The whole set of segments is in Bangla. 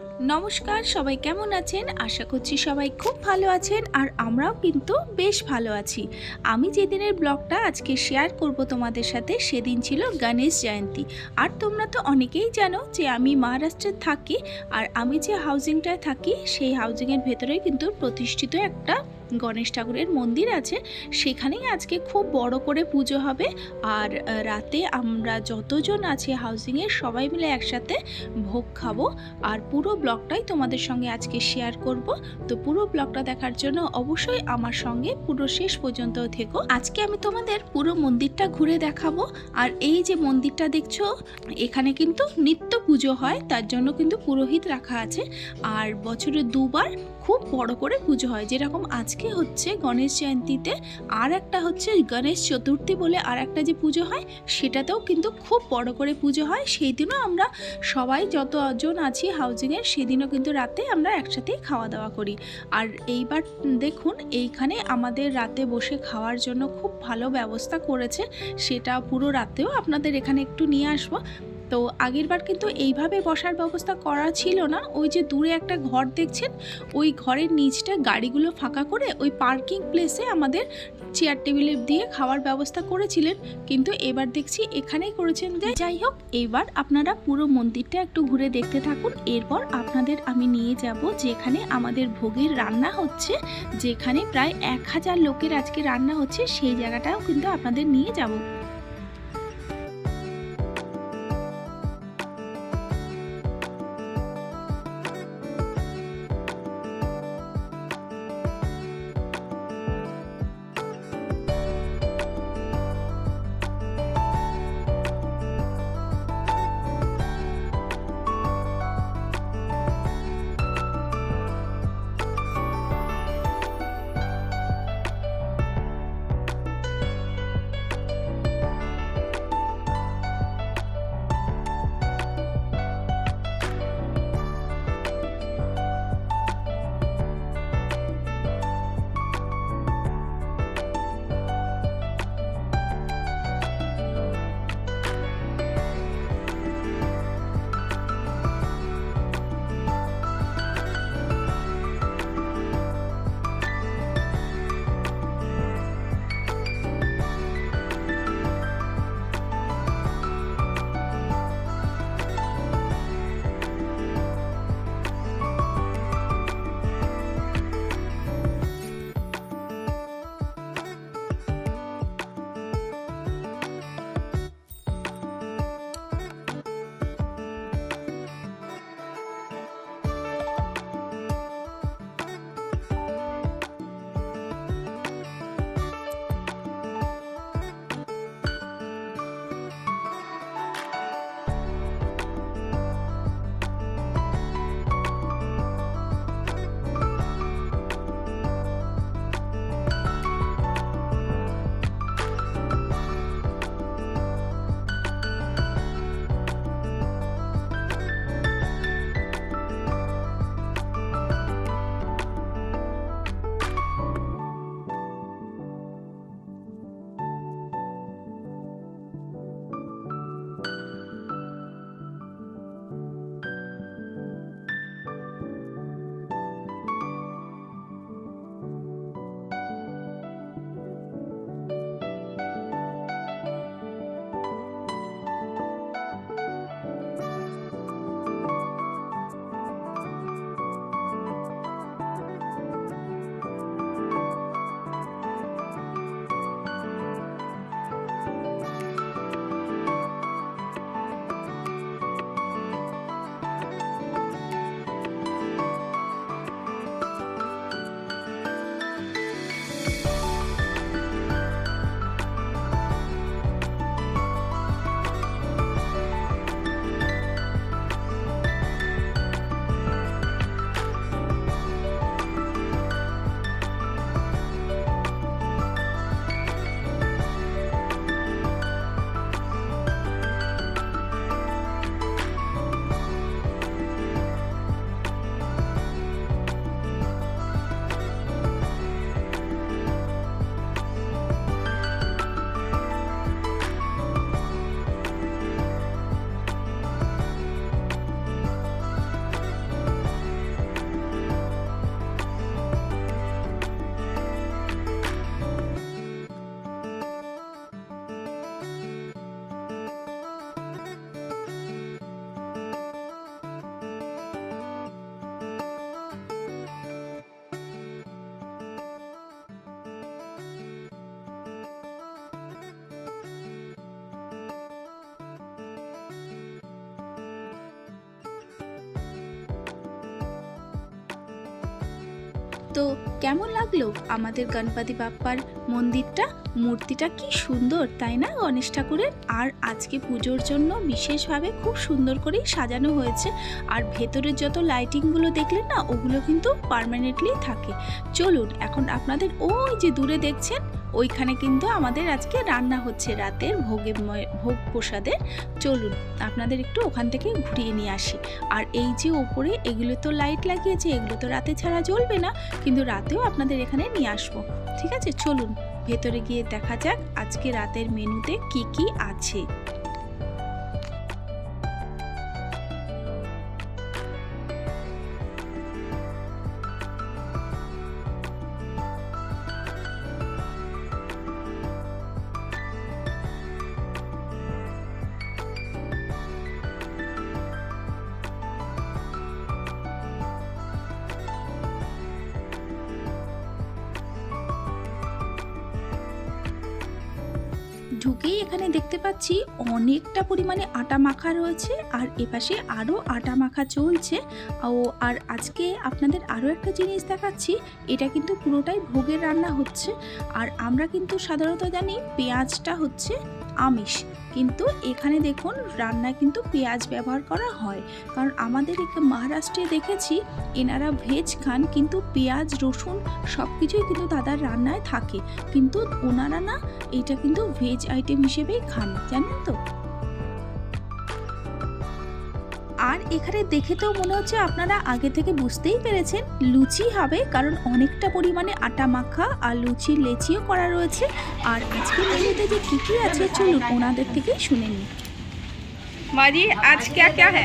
নমস্কার, সবাই কেমন আছেন? আশা করছি সবাই খুব ভালো আছেন আর আমরাও কিন্তু বেশ ভালো আছি। আমি যেদিনের ব্লগটা আজকে শেয়ার করব তোমাদের সাথে সেদিন ছিল গণেশ জয়ন্তী। আর তোমরা তো অনেকেই জানো যে আমি মহারাষ্ট্রে থাকি আর আমি যে হাউজিংটায় থাকি, সেই হাউজিংয়ের ভেতরে কিন্তু প্রতিষ্ঠিত একটা গণেশ ঠাকুরের মন্দির আছে, সেখানেই আজকে খুব বড় করে পুজো হবে। আর রাতে আমরা যতজন আছি হাউজিংয়ের সবাই মিলে একসাথে ভোগ খাব। আর পুরো ব্লগটাই তোমাদের সঙ্গে আজকে শেয়ার করব। তো পুরো ব্লগটা দেখার জন্য অবশ্যই আমার সঙ্গে পুরো শেষ পর্যন্ত থেকো। আজকে আমি তোমাদের পুরো মন্দিরটা ঘুরে দেখাবো। আর এই যে মন্দিরটা দেখছ, এখানে কিন্তু নিত্য পুজো হয়, তার জন্য কিন্তু পুরোহিত রাখা আছে। আর বছরে দুবার খুব বড় করে পুজো হয়। যেরকম আজকে হচ্ছে গণেশ জয়ন্তীতে আর একটা হচ্ছে গণেশ চতুর্থী বলে আর একটা যে পুজো হয়, সেটাতেও কিন্তু খুব বড় করে পুজো হয়। সেই দিনও আমরা সবাই যতজন আছি হাউজিংয়ের সেদিনও কিন্তু রাতে আমরা একসাথেই খাওয়া দাওয়া করি। আর এইবার দেখুন, এইখানে আমাদের রাতে বসে খাওয়ার জন্য খুব ভালো ব্যবস্থা করেছে। সেটা পুরো রাতেও আপনাদের এখানে একটু নিয়ে আসব। তো আগেরবার কিন্তু এইভাবে বসার ব্যবস্থা করা ছিল না। ওই যে দূরে একটা ঘর দেখছেন? ওই ঘরের নিচটা গাড়িগুলো ফাঁকা করে ওই পার্কিং প্লেসে আমাদের চেয়ার টেবিলে দিয়ে খাওয়ার ব্যবস্থা করেছিলেন। কিন্তু এবার দেখছি এখানেই করেছেন যে যাই হোক এবার আপনারা পুরো মন্দিরটা একটু ঘুরে দেখতে থাকুন। এরপর আপনাদের আমি নিয়ে যাব যেখানে আমাদের ভোগের রান্না হচ্ছে, যেখানে প্রায় এক হাজার লোকের আজকে রান্না হচ্ছে, সেই জায়গাটাও কিন্তু আপনাদের নিয়ে যাব। তো কেমন লাগল আমাদের গণপতি বাপ্পার মন্দিরটা? মূর্তিটা কি সুন্দর, তাই না গণেশ ঠাকুরের? আর আজকে পুজোর জন্য বিশেষভাবে খুব সুন্দর করেই সাজানো হয়েছে। আর ভেতরের যত লাইটিংগুলো দেখলেন না, ওগুলো কিন্তু পার্মানেন্টলি থাকে। চলুন, এখন আপনাদের ওই যে দূরে দেখছেন, ওইখানে কিন্তু আমাদের আজকে রান্না হচ্ছে রাতের ভোগে ভোগ প্রসাদের চলুন, আপনাদের একটু ওখান থেকে ঘুরিয়ে নিয়ে আসি। আর এই যে ওপরে, এগুলো তো লাইট লাগিয়েছে, এগুলো তো রাতে ছাড়া জ্বলবে না, কিন্তু রাতেও আপনাদের এখানে নিয়ে আসব। ঠিক আছে? চলুন, ভেতরে গিয়ে দেখা যাক আজকে রাতের মেনুতে কি কি আছে। ঢুকেই এখানে দেখতে পাচ্ছি অনেকটা পরিমাণে আটা মাখা রয়েছে আর এপাশে আরও আটা মাখা চলছে। ও, আর আজকে আপনাদের আরও একটা জিনিস দেখাচ্ছি, এটা কিন্তু পুরোটাই ভোগের রান্না হচ্ছে। আর আমরা কিন্তু সাধারণত জানি পেঁয়াজটা হচ্ছে আমিষ। কিন্তু এখানে দেখুন, রান্নায় কিন্তু পেঁয়াজ ব্যবহার করা হয়। কারণ আমাদের মহারাষ্ট্রে দেখেছি, এনারা ভেজ খান, কিন্তু পেঁয়াজ, রসুন সব কিছুই কিন্তু তাদের রান্নায় থাকে। কিন্তু ওনারা না, এটা কিন্তু ভেজ আইটেম হিসেবেই খান, জানেন তো? আর এখানে দেখে তো মনে হচ্ছে আপনারা আগে থেকে বুঝতেই পেরেছেন লুচি হবে কারণ অনেকটা পরিমাণে আটা মাখা আর লুচির লেচিও করা রয়েছে আর আজকে মেনুতে যে কী কী আছে চলুন ওনাদের থেকেই শুনে নিই माजी आज क्या क्या है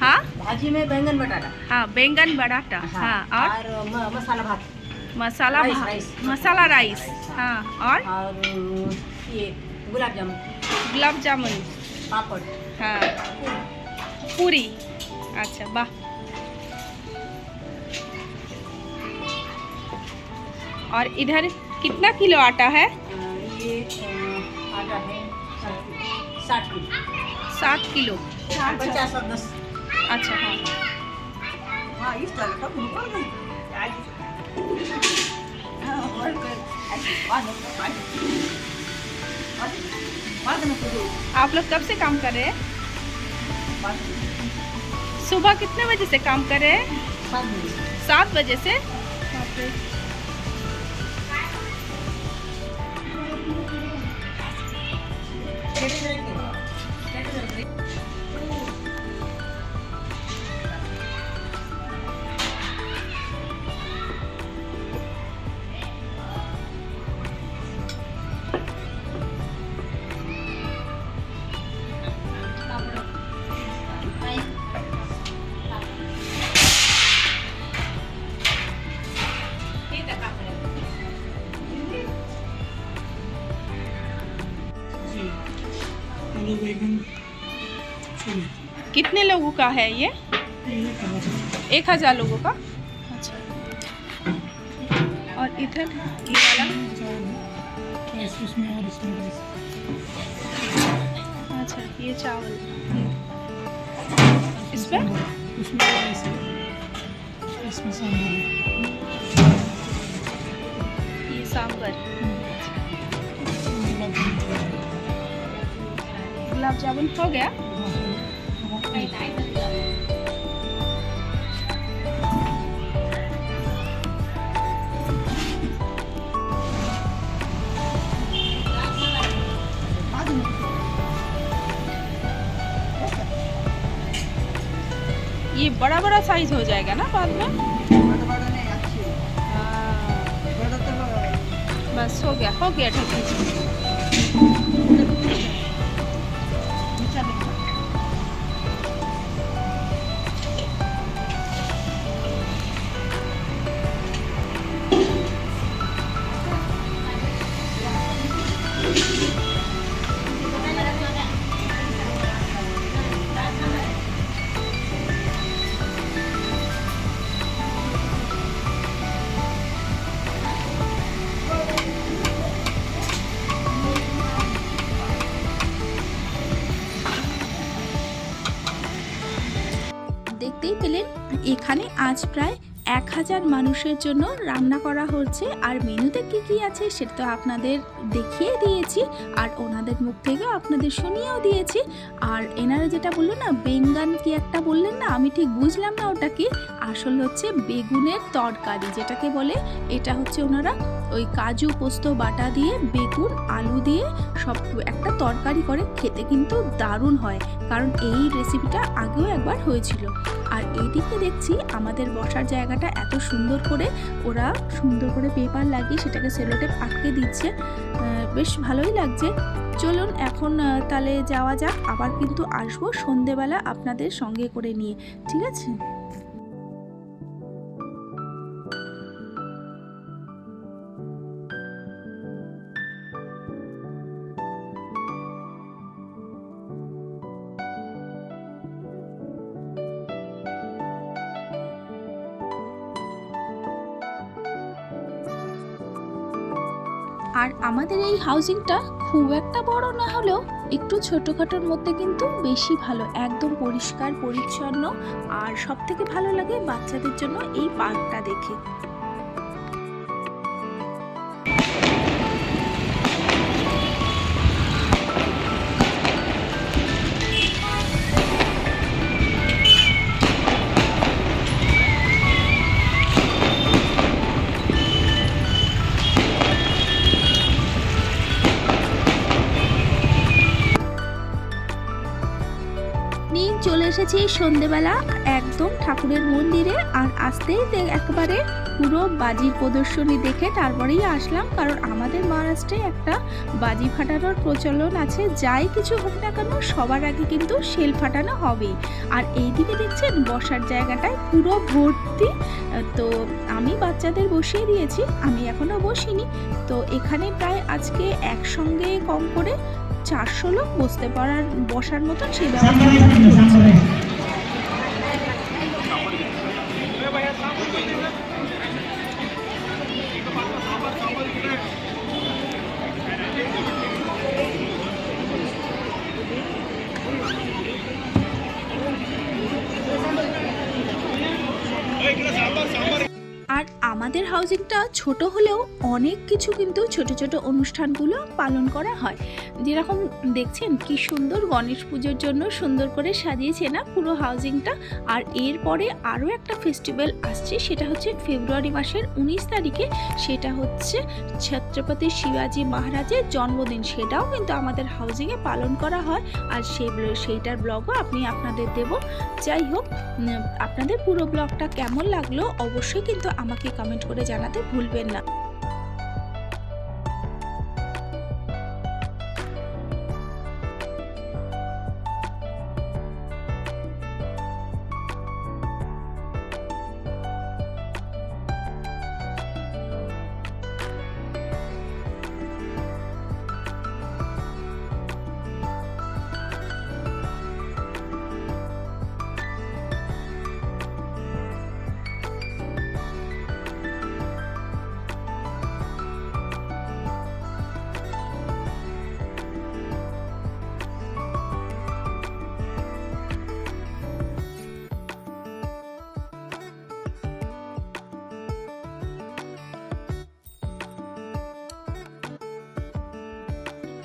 हाँ भाजी में बैंगन बटाटा हाँ बैंगन बड़ाटा हाँ और और म- मसाला भात मसाला राइस, भा- राइस। मसाला राइस हाँ और और ये गुलाब जामुन गुलाब जामुन पापड़ हाँ पूरी। अच्छा বাহ और इधर कितना किलो आटा है? ये आटा है साठ किलो। सात किलो। अच्छा। पचास और दस। अच्छा हाँ। आप लोग कब से काम कर रहे हैं? सुबह कितने बजे से काम कर रहे हैं सात बजे से। कितने लोगों का है ये? एक हज़ार लोगों का? अच्छा। और इधर ये वाला? अच्छा ये चावल। इस पर ये सांबर गुलाब जामुन हो गया? ये बड़ा बड़ा साइज़ हो जाएगा ना बाद में? हाँ, बस हो गया हो गया ठीक है। আজ প্রায় এক হাজার মানুষের জন্য রান্না করা হচ্ছে। আর মেনুতে কী কী আছে সেটা তো আপনাদের দেখিয়ে দিয়েছি। আর ওনাদের মুখ থেকে আপনাদের শুনিয়েও দিয়েছি। আর এনারা যেটা বলল না, বেঙ্গান কি একটা বললেন না? আমি ঠিক বুঝলাম না ওটা কি। আসল হচ্ছে বেগুনের তরকারি, যেটাকে বলে, এটা হচ্ছে ওনারা ওই কাজু পোস্ত বাটা দিয়ে, বেগুন, আলু দিয়ে সব একটা তরকারি করে, খেতে কিন্তু দারুণ হয়। কারণ এই রেসিপিটা আগেও একবার হয়েছিল। আর এইদিকে দেখছি আমাদের বসার জায়গাটা এত সুন্দর করে, ওরা সুন্দর করে পেপার লাগিয়ে সেটাকে সেলোটেপ আটকে দিচ্ছে। বেশ ভালোই লাগছে। চলুন এখন তাহলে যাওয়া যাক। আবার কিন্তু আসব সন্ধেবেলা আপনাদের সঙ্গে করে নিয়ে। ঠিক আছে? আর আমাদের এই হাউজিংটা খুব একটা বড় না হলেও একটু ছোটোখাটোর মধ্যে কিন্তু বেশি ভালো, একদম পরিষ্কার, পরিচ্ছন্ন আর সব থেকে ভালো লাগে বাচ্চাদের জন্য এই পার্কটা দেখে। এসেছি সন্ধেবেলা একদম ঠাকুরের মন্দিরে আর আসতেই একবারে পুরো বাজির প্রদর্শনী দেখে তারপরেই আসলাম, কারণ আমাদের মহারাষ্ট্রে একটা বাজি ফাটানোর প্রচলন আছে। যাই কিছু হোক না কেন, সবার আগে কিন্তু সেল ফাটানো হবেই। আর এইদিকে দেখছেন বসার জায়গাটায় পুরো ভর্তি। তো আমি বাচ্চাদের বসিয়ে দিয়েছি, আমি এখনও বসিনি। তো এখানে প্রায় আজকে একসঙ্গে কম করে চারশো লোক বসতে পারার বসার মতন সেই ব্যবস্থা। আমাদের হাউজিংটা ছোট হলেও অনেক কিছু কিন্তু ছোট ছোট অনুষ্ঠানগুলো পালন করা হয়। যেরকম দেখছেন কি সুন্দর গণেশ পুজোর জন্য সুন্দর করে সাজিয়েছে না পুরো হাউজিংটা আর এরপরে আরও একটা ফেস্টিভ্যাল আসছে, সেটা হচ্ছে ফেব্রুয়ারি মাসের উনিশ তারিখে। সেটা হচ্ছে ছত্রপতি শিবাজি মহারাজের জন্মদিন। সেটাও কিন্তু আমাদের হাউজিংয়ে পালন করা হয়। আর সেই সেইটার ব্লগও আপনি আপনাদের দেব। যাই হোক আপনাদের পুরো ব্লগটা কেমন লাগল অবশ্যই কিন্তু আমাকে কমেন্ট করে জানাতে ভুলবেন না।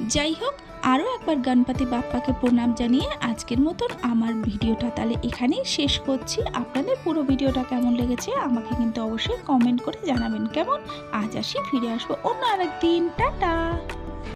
যাই হোক আরও একবার গণপতি বাপ্পাকে প্রণাম জানিয়ে আজকের মতন আমার ভিডিওটা তাহলে এখানেই শেষ করছি। আপনাদের পুরো ভিডিওটা কেমন লেগেছে আমাকে কিন্তু অবশ্যই কমেন্ট করে জানাবেন কেমন? আজ আসি, ফিরে আসব অন্য আরেক আরেকদিন টাটা!